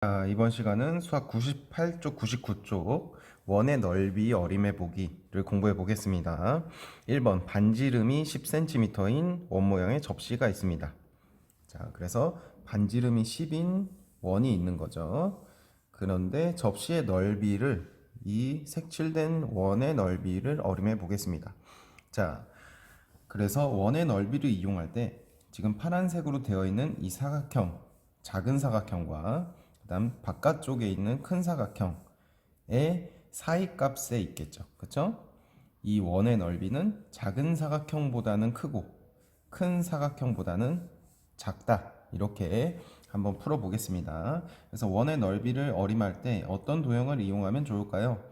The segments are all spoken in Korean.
자, 이번 시간은 수학 98쪽, 99쪽 원의 넓이 어림해 보기를 공부해 보겠습니다. 1번 반지름이 10cm인 원 모양의 접시가 있습니다. 자, 그래서 반지름이 10인 원이 있는 거죠. 그런데 접시의 넓이를 이 색칠된 원의 넓이를 어림해 보겠습니다. 자, 그래서 원의 넓이를 이용할 때 지금 파란색으로 되어 있는 이 사각형, 작은 사각형과 그다음 바깥쪽에 있는 큰 사각형의 사이 값에 있겠죠. 그렇죠? 이 원의 넓이는 작은 사각형보다는 크고 큰 사각형보다는 작다. 이렇게 한번 풀어 보겠습니다. 그래서 원의 넓이를 어림할 때 어떤 도형을 이용하면 좋을까요?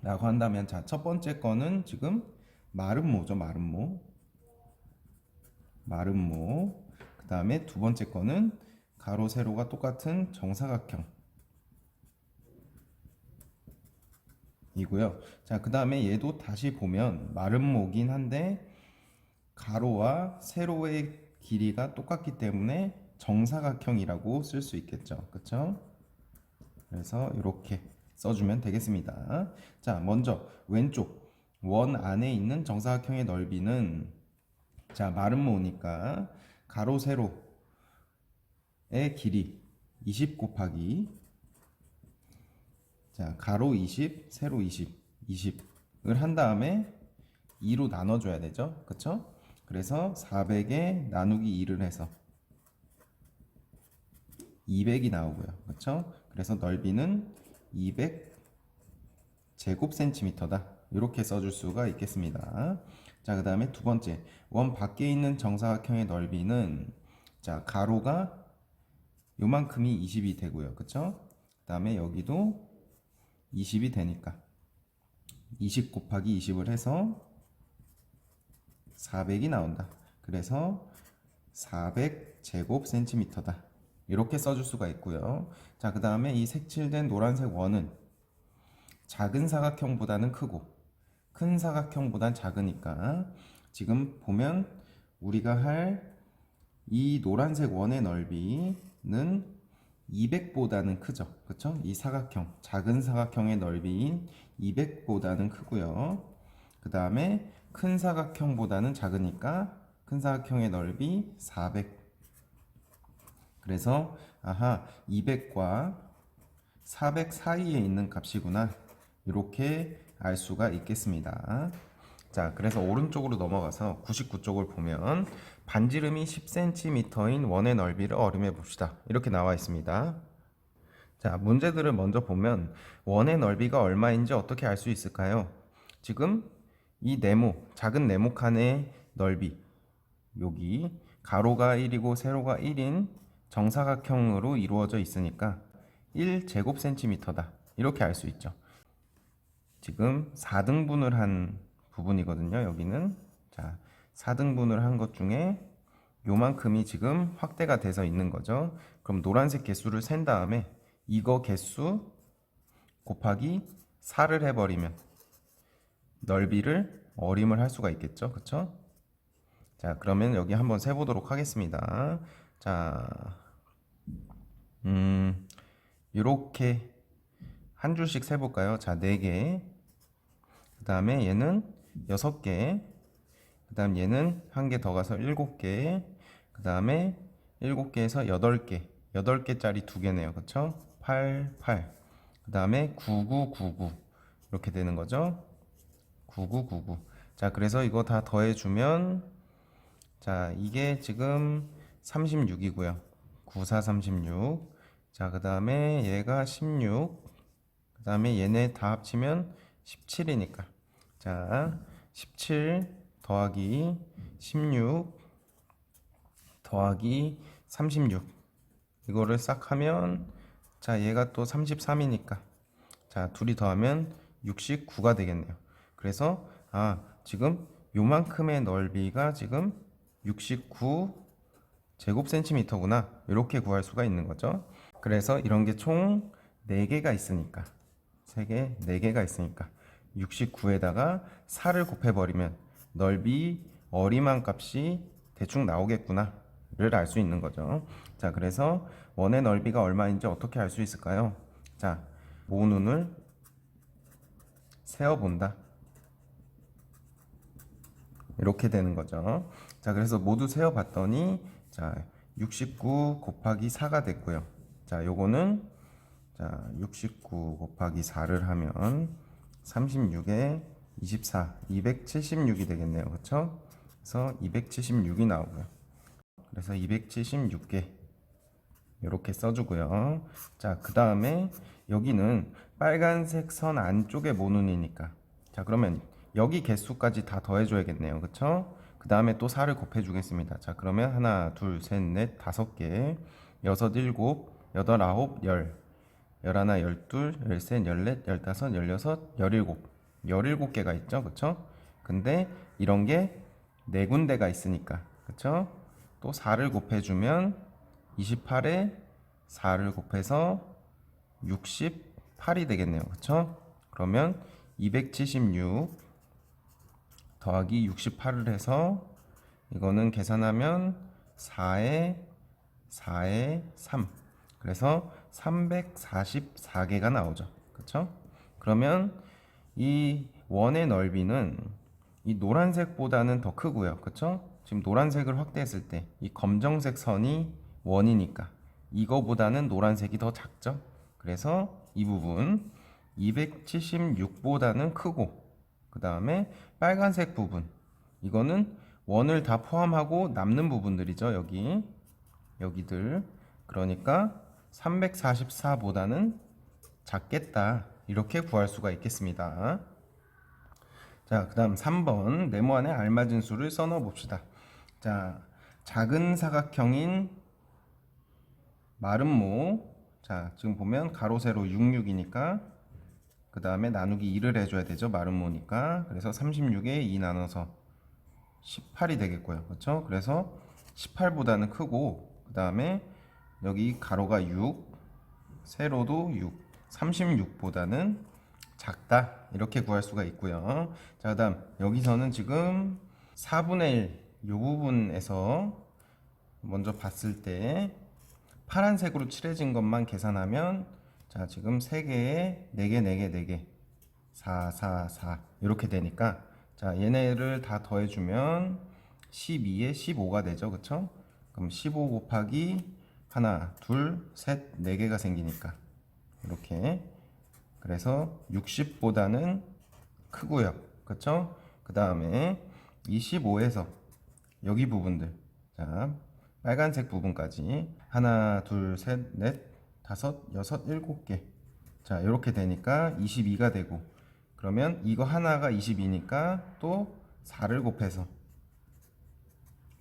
라고 한다면 자, 첫 번째 거는 지금 마름모죠, 마름모. 마름모. 그다음에 두 번째 거는 가로 세로가 똑같은 정사각형 이고요. 자, 그 다음에 얘도 다시 보면 마름모긴 한데 가로와 세로의 길이가 똑같기 때문에 정사각형이라고 쓸 수 있겠죠. 그렇죠? 그래서 이렇게 써주면 되겠습니다. 자, 먼저 왼쪽 원 안에 있는 정사각형의 넓이는 자, 마름모니까 가로 세로 의 길이 20 곱하기 자, 가로 20, 세로 20, 20을 한 다음에 2로 나눠줘야 되죠. 그쵸? 그래서 400에 나누기 2를 해서 200이 나오고요. 그쵸? 그래서 넓이는 200 제곱 센티미터다. 이렇게 써줄 수가 있겠습니다. 자, 그 다음에 두 번째. 원 밖에 있는 정사각형의 넓이는 자, 가로가 요만큼이 20이 되고요. 그쵸? 그 다음에 여기도 20이 되니까 20 곱하기 20을 해서 400이 나온다. 그래서 400 제곱 센티미터다. 이렇게 써줄 수가 있고요. 자, 그 다음에 이 색칠된 노란색 원은 작은 사각형보다는 크고 큰 사각형보단 작으니까 지금 보면 우리가 할 이 노란색 원의 넓이 는 200보다는 크죠. 그렇죠? 이 사각형, 작은 사각형의 넓이인 200보다는 크고요. 그 다음에 큰 사각형보다는 작으니까 큰 사각형의 넓이 400. 그래서 아하 200과 400 사이에 있는 값이구나. 이렇게 알 수가 있겠습니다. 자, 그래서 오른쪽으로 넘어가서 99쪽을 보면 반지름이 10cm인 원의 넓이를 어림해 봅시다. 이렇게 나와 있습니다. 자, 문제들을 먼저 보면 원의 넓이가 얼마인지 어떻게 알 수 있을까요? 지금 이 네모, 작은 네모 칸의 넓이 여기 가로가 1이고 세로가 1인 정사각형으로 이루어져 있으니까 1 제곱센티미터다. 이렇게 알 수 있죠. 지금 4등분을 한 부분이거든요. 여기는 자 4등분을 한 것 중에 요만큼이 지금 확대가 돼서 있는 거죠. 그럼 노란색 개수를 센 다음에 이거 개수 곱하기 4를 해버리면 넓이를 어림을 할 수가 있겠죠. 그쵸? 자, 그러면 여기 한번 세보도록 하겠습니다. 자, 음, 요렇게 한 줄씩 세볼까요? 자, 4개. 그 다음에 얘는 6개. 그 다음 얘는 한 개 더 가서 7개. 그 다음에 7개에서 8개. 8개짜리 2개네요. 그쵸? 8, 8. 그 다음에 9999. 이렇게 되는 거죠. 9999. 자, 그래서 이거 다 더해주면, 자, 이게 지금 36이고요. 9436. 자, 그 다음에 얘가 16. 그 다음에 얘네 다 합치면 17이니까. 자, 17 더하기 16 더하기 36. 이거를 싹 하면, 자, 얘가 또 33이니까. 자, 둘이 더하면 69가 되겠네요. 그래서, 아, 지금 요만큼의 넓이가 지금 69 제곱 센티미터구나. 이렇게 구할 수가 있는 거죠. 그래서 이런 게 총 4개가 있으니까. 3개, 4개가 있으니까. 69에다가 4를 곱해버리면 넓이 어림한 값이 대충 나오겠구나. 알수 있는 거죠. 자, 그래서 원의 넓이가 얼마인지 어떻게 알 수 있을까요? 자, 모눈을 세어 본다. 이렇게 되는 거죠. 자, 그래서 모두 세어 봤더니 자, 69 곱하기 4가 됐고요. 자, 요거는 자, 69 곱하기 4를 하면 36에 24, 276이 되겠네요. 그렇죠? 그래서 276이 나오고요. 그래서 276개 이렇게 써주고요. 자, 그 다음에 여기는 빨간색 선 안쪽에 모눈이니까 자, 그러면 여기 개수까지 다 더해줘야겠네요. 그쵸? 그 다음에 또 4를 곱해주겠습니다. 자, 그러면 하나, 둘, 셋, 넷, 다섯 개, 여섯, 일곱, 여덟, 아홉, 열, 열하나, 열둘, 열셋, 열넷, 열다섯, 열여섯, 열일곱, 열일곱 개가 있죠. 그쵸? 근데 이런 게 네 군데가 있으니까. 그쵸? 또 4를 곱해주면 28에 4를 곱해서 68이 되겠네요. 그쵸? 그러면 276 더하기 68을 해서 이거는 계산하면 4에 4에 3 그래서 344개가 나오죠. 그쵸? 그러면 이 원의 넓이는 이 노란색보다는 더 크고요. 그쵸? 지금 노란색을 확대했을 때 이 검정색 선이 원이니까 이거보다는 노란색이 더 작죠. 그래서 이 부분 276보다는 크고 그 다음에 빨간색 부분 이거는 원을 다 포함하고 남는 부분들이죠. 여기 여기들 그러니까 344보다는 작겠다 이렇게 구할 수가 있겠습니다. 자, 그 다음 3번 네모 안에 알맞은 수를 써넣어 봅시다. 자, 작은 사각형인 마름모 자, 지금 보면 가로 세로 66이니까 그 다음에 나누기 2를 해줘야 되죠. 마름모니까 그래서 36에 2 나눠서 18이 되겠고요. 그렇죠? 그래서 18보다는 크고 그 다음에 여기 가로가 6 세로도 6 36보다는 작다. 이렇게 구할 수가 있고요. 자 그다음 여기서는 지금 4분의 1 이 부분에서 먼저 봤을 때 파란색으로 칠해진 것만 계산하면 자 지금 3개에 4개 4개 4개. 4 4 4 이렇게 되니까 자 얘네를 다 더해주면 12에 15가 되죠. 그쵸? 그럼 15 곱하기 하나 둘셋 4개가 생기니까 이렇게 그래서 60보다는 크고요. 그렇죠? 그 다음에 25에서 여기 부분들 자 빨간색 부분까지 하나 둘 셋 넷 다섯 여섯 일곱 개 자 이렇게 되니까 22가 되고 그러면 이거 하나가 22니까 또 4를 곱해서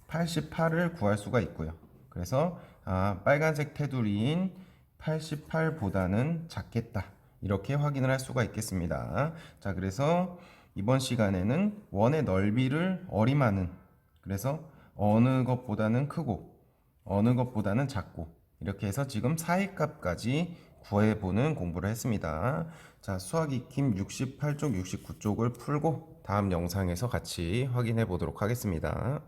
88을 구할 수가 있고요. 그래서 아, 빨간색 테두리인 88보다는 작겠다. 이렇게 확인을 할 수가 있겠습니다. 자, 그래서 이번 시간에는 원의 넓이를 어림하는 그래서 어느 것보다는 크고 어느 것보다는 작고 이렇게 해서 지금 사이값까지 구해보는 공부를 했습니다. 자, 수학 익힘 68쪽, 69쪽을 풀고 다음 영상에서 같이 확인해 보도록 하겠습니다.